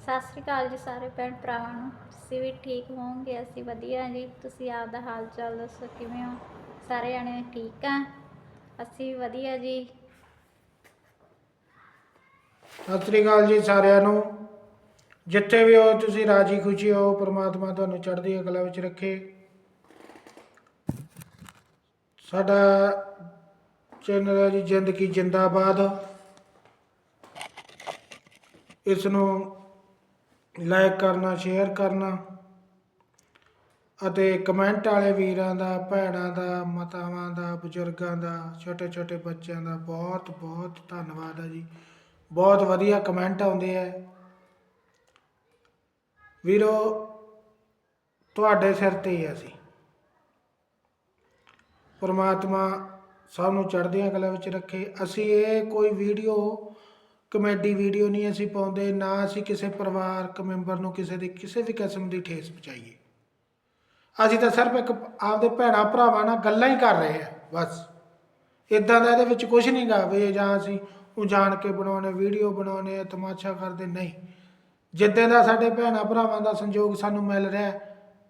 ਸਤਿ ਸ੍ਰੀ ਅਕਾਲ ਜੀ ਸਾਰੇ ਭੈਣ ਭਰਾਵਾਂ ਨੂੰ। ਤੁਸੀਂ ਵੀ ਠੀਕ ਹੋਵੋਗੇ? ਅਸੀਂ ਵਧੀਆ ਜੀ। ਤੁਸੀਂ ਆਪਦਾ ਹਾਲ ਚਾਲ ਦੱਸੋ, ਕਿਵੇਂ ਹੋ? ਸਾਰੇ ਜਣੇ ਠੀਕ ਆ? ਅਸੀਂ ਵੀ ਵਧੀਆ ਜੀ। ਸਤਿ ਸ੍ਰੀ ਅਕਾਲ ਜੀ ਸਾਰਿਆਂ ਨੂੰ। ਜਿੱਥੇ ਵੀ ਹੋ, ਤੁਸੀਂ ਰਾਜੀ ਖੁਸ਼ੀ ਹੋ, ਪ੍ਰਮਾਤਮਾ ਤੁਹਾਨੂੰ ਚੜ੍ਹਦੀ ਕਲਾ ਵਿੱਚ ਰੱਖੇ। ਸਾਡਾ ਚੈਨਲ ਹੈ ਜੀ, ਜ਼ਿੰਦਗੀ ਜਿੰਦਾਬਾਦ। ਇਸ ਨੂੰ ਲਾਈਕ ਕਰਨਾ ਸ਼ੇਅਰ ਕਰਨਾ ਅਤੇ ਕਮੈਂਟ ਵਾਲੇ ਵੀਰਾਂ ਦਾ, ਭੈਣਾਂ ਦਾ, ਮਾਤਾਵਾਂ ਦਾ, ਬਜ਼ੁਰਗਾਂ ਦਾ, ਛੋਟੇ ਛੋਟੇ ਬੱਚਿਆਂ ਦਾ ਬਹੁਤ ਬਹੁਤ ਧੰਨਵਾਦ ਹੈ ਜੀ। ਬਹੁਤ ਵਧੀਆ ਕਮੈਂਟ ਆਉਂਦੇ ਆ। ਵੀਰੋ, ਤੁਹਾਡੇ ਸਿਰ ਤੇ ਹੀ ਆ ਅਸੀਂ। ਪਰਮਾਤਮਾ ਸਭ ਨੂੰ ਚੜ੍ਹਦੀਆਂ ਕਲਾ ਵਿੱਚ ਰੱਖੇ। ਅਸੀਂ ਇਹ ਕੋਈ ਵੀਡੀਓ ਕਮੇਡੀ ਵੀਡੀਓ ਨਹੀਂ ਅਸੀਂ ਪਾਉਂਦੇ, ਨਾ ਅਸੀਂ ਕਿਸੇ ਪਰਿਵਾਰਕ ਮੈਂਬਰ ਨੂੰ ਕਿਸੇ ਦੀ, ਕਿਸੇ ਵੀ ਕਿਸਮ ਦੀ ਠੇਸ ਪਹੁੰਚਾਈਏ। ਅਸੀਂ ਤਾਂ ਸਿਰਫ ਇੱਕ ਆਪਦੇ ਭੈਣਾ ਭਰਾਵਾਂ ਨਾਲ ਗੱਲਾਂ ਹੀ ਕਰ ਰਹੇ ਆ ਬਸ। ਇਦਾਂ ਦਾ ਇਹਦੇ ਵਿੱਚ ਕੁਝ ਨਹੀਂਗਾ ਵੀ ਜਾਂ ਅਸੀਂ ਉਹ ਜਾਣ ਕੇ ਬਣਾਉਣੇ, ਵੀਡੀਓ ਬਣਾਉਣੇ ਤਮਾਸ਼ਾ ਕਰਦੇ। ਨਹੀਂ। ਜਿੱਦਾਂ ਦਾ ਸਾਡੇ ਭੈਣਾ ਭਰਾਵਾਂ ਦਾ ਸੰਯੋਗ ਸਾਨੂੰ ਮਿਲ ਰਿਹਾ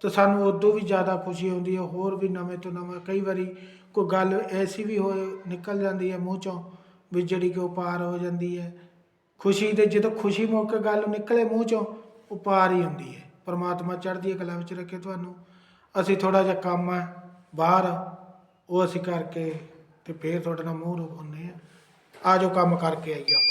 ਤਾਂ ਸਾਨੂੰ ਉਦੋਂ ਵੀ ਜ਼ਿਆਦਾ ਖੁਸ਼ੀ ਹੁੰਦੀ ਹੈ, ਹੋਰ ਵੀ ਨਵੇਂ ਤੋਂ ਨਵਾਂ ਕਈ ਵਾਰੀ ਕੋਈ ਗੱਲ ਐਸੀ ਵੀ ਹੋਏ, ਨਿਕਲ ਜਾਂਦੀ ਹੈ ਮੂੰਹ ਚੋਂ ਵੀ ਜਿਹੜੀ ਕਿ ਉਹ ਪਾਰ ਹੋ ਜਾਂਦੀ ਹੈ। ਖੁਸ਼ੀ ਦੇ ਜਦੋਂ ਖੁਸ਼ੀ ਮੌਕੇ ਗੱਲ ਨਿਕਲੇ ਮੂੰਹ ਚੋਂ, ਉਹ ਪਾਰ ਹੀ ਹੁੰਦੀ ਹੈ। ਪਰਮਾਤਮਾ ਚੜ੍ਹਦੀ ਕਲਾ ਵਿੱਚ ਰੱਖੇ ਤੁਹਾਨੂੰ। ਅਸੀਂ ਥੋੜਾ ਜਿਹਾ ਕੰਮ ਹੈ, ਬਾਹਰ, ਉਹ ਅਸੀਂ ਕਰਕੇ ਤੇ ਫੇਰ ਤੁਹਾਡੇ ਨਾਲ ਮੂੰਹ ਰੋਉਂਦੇ ਆ ਆ ਜੋ ਕੰਮ ਕਰਕੇ ਆਈਏ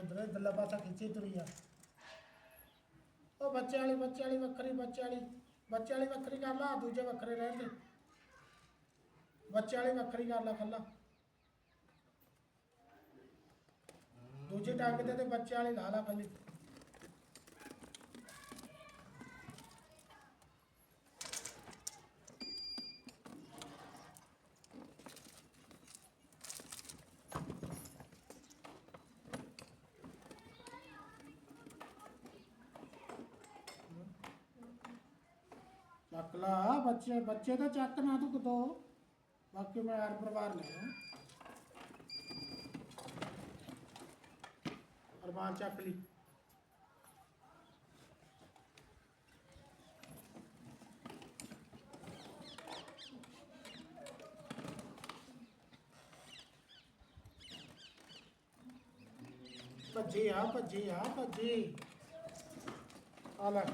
ਆਪਾਂ ਇਧਰ ਇਧਰਲਾ ਖਿੱਚੀ ਤੁਰੀ ਆ। ਉਹ ਬੱਚੇ ਵਾਲੀ ਬੱਚੇ ਵਾਲੀ ਵੱਖਰੀ, ਬੱਚੇ ਵਾਲੀ ਬੱਚੇ ਵਾਲੀ ਵੱਖਰੀ ਕਰ ਲਾ, ਦੂਜੇ ਵੱਖਰੇ ਰਹਿਣ ਦੇ। ਬੱਚੇ ਵਾਲੀ ਵੱਖਰੀ ਕਰ ਲਾ ਖੱਲਾ। ਦੂਜੇ ਟੰਗ ਤੇ ਤੇ ਬੱਚੇ ਵਾਲੀ ਲਾ ਲਾ ਕੱਲੀ ਚੱਕ ਲਾ ਬੱਚੇ ਬੱਚੇ ਤਾਂ ਚੱਕ ਨਾ ਤੂੰ ਕਿਤੋਂ। ਬਾਕੀ ਮੈਂ ਹਰ ਪਰਿਵਾਰ ਲੈ ਆ ਅਰਮਾਨ ਚੱਕ ਲਈ। ਭੱਜੇ ਆ ਭੱਜੇ ਆ ਭੱਜੇ। ਆ ਲੈ।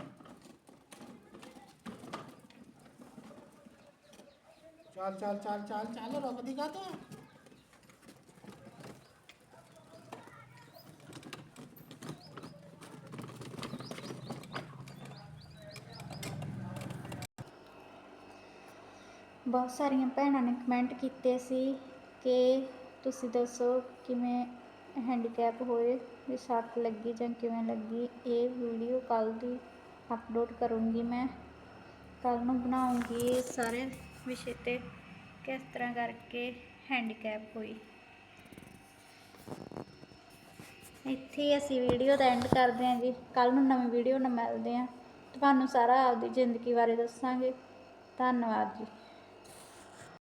ਚੱਲ ਚੱਲ ਚੱਲ ਚੱਲ ਚੱਲ ਰੁਕਦੀ ਕਾ ਤੂੰ। ਬਹੁਤ ਸਾਰੀਆਂ ਭੈਣਾਂ ਨੇ ਕਮੈਂਟ ਕੀਤੇ ਸੀ ਕਿ ਤੁਸੀਂ ਦੱਸੋ ਕਿਵੇਂ ਹੈਂਡੀਕੈਪ ਹੋਏ ਵੀ ਸੱਟ ਲੱਗੀ ਜਾਂ ਕਿਵੇਂ ਲੱਗੀ, ਇਹ ਵੀਡੀਓ ਕੱਲ ਦੀ ਅਪਲੋਡ ਕਰੂੰਗੀ ਮੈਂ। ਕੱਲ ਨੂੰ ਬਣਾਉਂਗੀ ਇਹ ਸਾਰੇ। ਵਿਸ਼ੇ ਤੇ ਕਿਸ ਤਰ੍ਹਾਂ ਕਰਕੇ ਹੈਂਡੀਕੈਪ ਹੋਈ? ਇੱਥੇ ਅਸੀਂ ਵੀਡੀਓ ਦਾ ਐਂਡ ਕਰਦੇ ਹਾਂ ਜੀ। ਕੱਲ ਨੂੰ ਨਵੀਂ ਵੀਡੀਓ ਨਾਲ ਮਿਲਦੇ ਹਾਂ। ਤੁਹਾਨੂੰ ਸਾਰਾ ਆਪਦੀ ਜ਼ਿੰਦਗੀ ਬਾਰੇ ਦੱਸਾਂਗੇ। ਧੰਨਵਾਦ ਜੀ।